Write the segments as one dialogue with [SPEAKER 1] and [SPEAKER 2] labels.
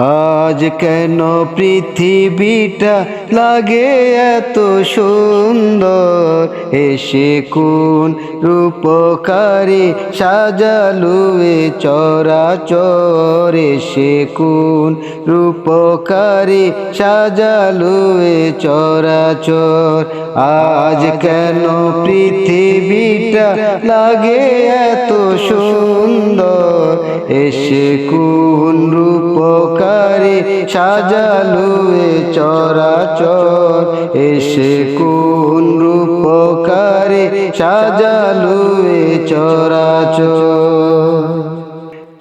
[SPEAKER 1] আজ কেন পৃথিবীটা লাগে এত সুন্দর? এসে কোন রূপকারী সাজালু এ চরাচর? এসে কোন রূপকারী সাজালু এ চরাচর? আজ কেন পৃথিবীটা লাগে এত সুন্দর? এসে কোন রূপকারী সাজালু এ চরাচর এসে কোন রূপকারী সাজালু এ চরাচর।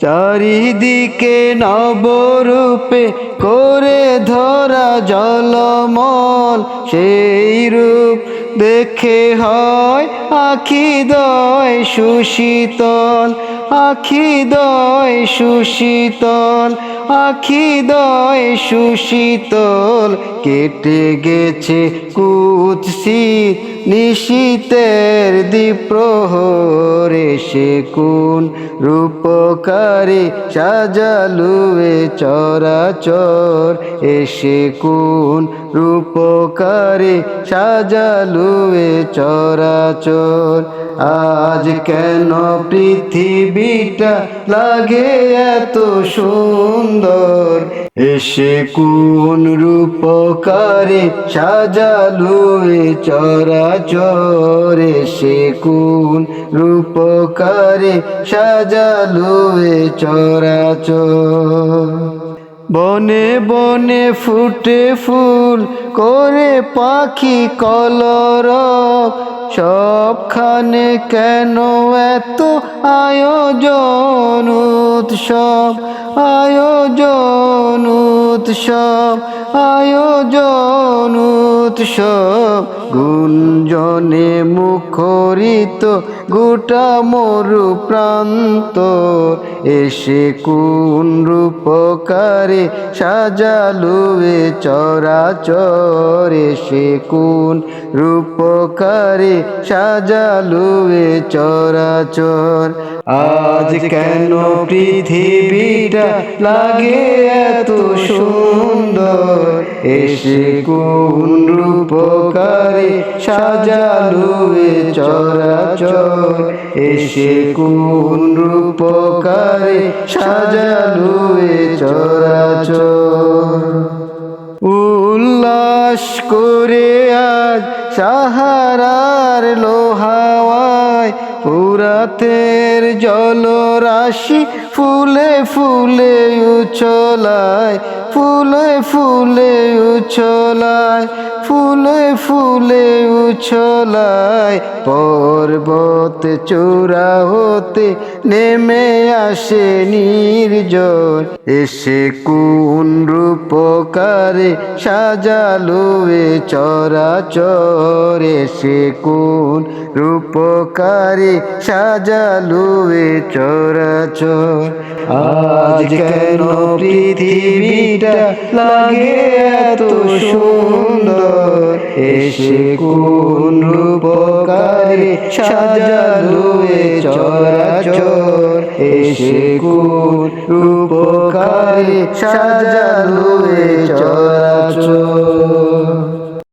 [SPEAKER 1] চারিদিকে নবরূপে করে ধরা জলমল, সেই রূপ দেখে হয় আখি দয় সুশীতল। আখি দয় সুশীতল, আখি দয় সুশীতল, কেটে গেছে কুৎসি নিশীতের দ্বীপ্রহর, এসে কোন রূপকারী সাজালু এ চরাচর, এসে কোন রূপকারী সাজালু এ চরাচর, আজ কেন পৃথিবীটা লাগে এত সুন্দর। এসে কোন রূপকারে সাজালু এ চরাচর? এসে কোন রূপকারে সাজালু এ চরাচর? বনে বনে ফুটে ফুল করে পাখি কলর। সবখানে কেন এত আয়োজন উৎসব? আয়োজন উৎসব আয়োজন উৎসব। গুঞ্জনে মুখরিত গোটা মরু প্রান্ত। এসে কোন রূপকারে সাজালু এ চরাচর। এসে কোন রূপকারে সাজালু এ চরাচর। আজ কেন পৃথিবীটা লাগে এত সুন্দর? এসে কোন রূপকারে সাজালু এ চরাচর? এসে কোন রূপকারে সাজালু এ চরাচর? উল্লাস করে আজ সাহারার লোহাওয়ায় পুরাতের জলরাশি ফুলে ফুলে উছলায়। ফুলে ফুলে উছলায়, ফুলে ফুলে উছলায়, পর্বত চূড়া হতে নেমে আসে নির্জন। এসে কোন রূপকারে সাজালু এ চরাচর, এসে কোন রূপকারে সাজালু এ চরাচর। আজ কেন পৃথিবীটা লাগে এত সুন্দর। এসে কোন রূপকারে সাজালো এ চরাচর। এসে কোন রূপকারে সাজালো এ চরাচর।